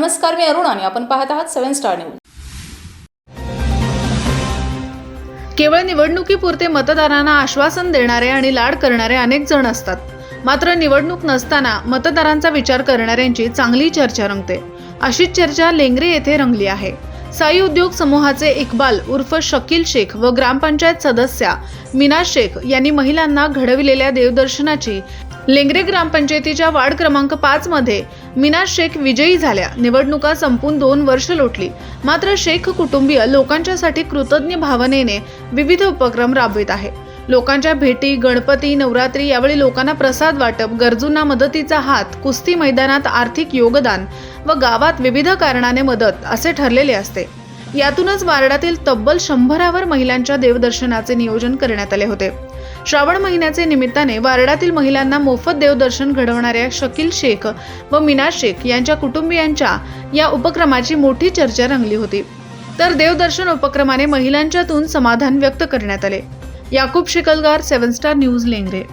नमस्कार मी अरुण आणि आपण पाहत आहात सेव्हन स्टार न्यूज. केवळ निवडणुकीपुरते मतदारांना आश्वासन देणारे आणि लाड करणारे अनेक जण असतात. मात्र निवडणूक नसताना मतदारांचा विचार करणाऱ्यांची चांगली चर्चा रंगते. अशीच चर्चा लेंगरे येथे रंगली आहे. साई उद्योग समूहाचे इक्बाल उर्फ शकील शेख व ग्रामपंचायत सदस्या मीना शेख यांनी महिलांना घडविलेल्या देवदर्शनाची लेंगरे ग्रामपंचायतीच्या वार्ड क्रमांक पाच मध्ये मीना शेख विजयी झाल्या. निवडणुका संपून दोन वर्ष लोटली. मात्र शेख कुटुंबीय लोकांच्यासाठी कृतज्ञ भावनेने विविध उपक्रम राबवित आहे. लोकांच्या भेटी गणपती नवरात्री यावेळी लोकांना प्रसाद वाटप गरजूंना मदतीचा हात कुस्ती मैदानात आर्थिक योगदान व गावात विविध कारणाने मदत असे ठरलेले असते. यातूनच वार्डातील तब्बल शंभरावर महिलांच्या देवदर्शनाचे नियोजन करण्यात आले होते. श्रावण महिन्याचे निमित्ताने वार्डातील महिलांना मोफत देवदर्शन घडवणाऱ्या शकील शेख व मीना शेख यांच्या कुटुंबियांच्या या उपक्रमाची मोठी चर्चा रंगली होती. तर देवदर्शन उपक्रमाने महिलांच्यातून समाधान व्यक्त करण्यात आले. Yakub Shikalgar seven star news Lengare.